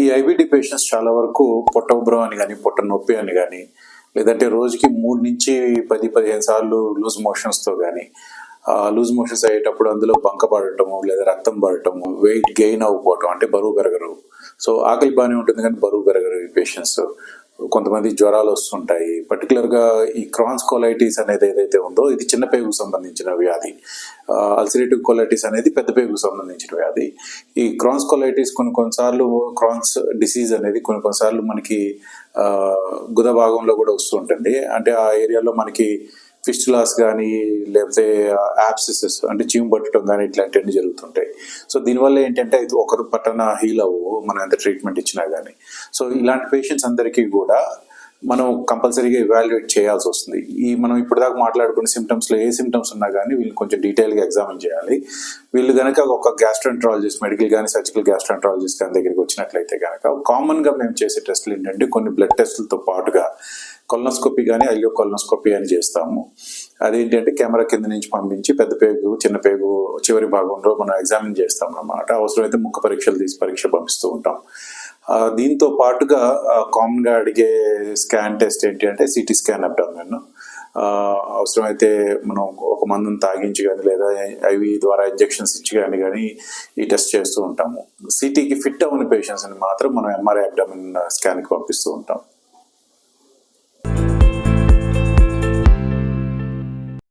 ఈ IBD patients చాలా వరకు పొట్ట ఉబ్బరం అని కానీ పొట్ట నొప్పి అని కానీ లేదంటే రోజుకి మూడు నుంచి పది పదిహేను సార్లు లూజ్ మోషన్స్తో కానీ లూజ్ మోషన్స్ అయ్యేటప్పుడు అందులో బంక పడటము లేదా రక్తం పడటము వెయిట్ గెయిన్ అవ్వకపోవటం అంటే బరువు పెరగరు. సో ఆకలి బాగానే ఉంటుంది కానీ బరువు పెరగరు ఈ పేషెంట్స్. కొంతమంది జ్వరాలు వస్తుంటాయి. పర్టికులర్గా ఈ క్రాన్స్ కొలైటిస్ అనేది ఏదైతే ఉందో ఇది చిన్న పేగుకు సంబంధించిన వ్యాధి. అల్సరేటివ్ కొలైటిస్ అనేది పెద్ద పేగుకు సంబంధించిన వ్యాధి. ఈ క్రాన్స్ కొలైటిస్ కొన్ని కొన్నిసార్లు క్రాన్స్ డిసీజ్ అనేది కొన్ని కొన్నిసార్లు మనకి గుద భాగంలో కూడా వస్తుంటుంది అంటే ఆ ఏరియాలో మనకి ఫిస్టులాస్ కానీ లేకపోతే యాప్సిసెస్ అంటే చీము పట్టడం కానీ ఇట్లాంటివన్నీ జరుగుతుంటాయి. సో దీనివల్ల ఏంటంటే ఇది ఒకరు పట్టణ హీల్ అవ్వు మనం ఎంత ట్రీట్మెంట్ ఇచ్చినా కానీ సో ఇలాంటి పేషెంట్స్ అందరికీ కూడా మనం కంపల్సరీగా ఇవాల్యుయేట్ చేయాల్సి వస్తుంది. ఈ మనం ఇప్పుడు దాకా మాట్లాడుకున్న సిమ్టమ్స్లో ఏ సిమ్టమ్స్ ఉన్నా కానీ వీళ్ళు కొంచెం డీటెయిల్గా ఎగ్జామిన్ చేయాలి. వీళ్ళు కనుక ఒక గ్యాస్ట్రంట్రాలజిస్ట్ మెడికల్ కానీ సర్జికల్ గ్యాస్ట్రంట్రాలజిస్ట్ కానీ దగ్గరికి వచ్చినట్లయితే కనుక కామన్గా మేము చేసే టెస్టులు ఏంటంటే కొన్ని బ్లడ్ టెస్టులతో పాటుగా కొలనోస్కోపీ కానీ అయ్యో కొలనోస్కోపీ అని చేస్తాము. అదేంటంటే కెమెరా కింద నుంచి పంపించి పెద్ద పేగు చిన్న పేగు చివరి భాగంలో మనం ఎగ్జామిన్ చేస్తాం అన్నమాట. అవసరమైతే ముఖ పరీక్షలు తీసి పరీక్ష పంపిస్తూ ఉంటాం. దీంతో పాటుగా కామన్గా అడిగే స్కాన్ టెస్ట్ ఏంటి అంటే సిటీ స్కాన్ అబ్డామిన్. అవసరమైతే మనం ఒక మందుని తాగించి కానీ లేదా ఐవి ద్వారా ఇంజెక్షన్స్ ఇచ్చి కానీ కానీ ఈ టెస్ట్ చేస్తూ ఉంటాము. సిటీకి ఫిట్ అవ్వని పేషెంట్స్ని మాత్రం మనం ఎంఆర్ఐ అబ్డామిన్ స్కాన్కి పంపిస్తూ ఉంటాం.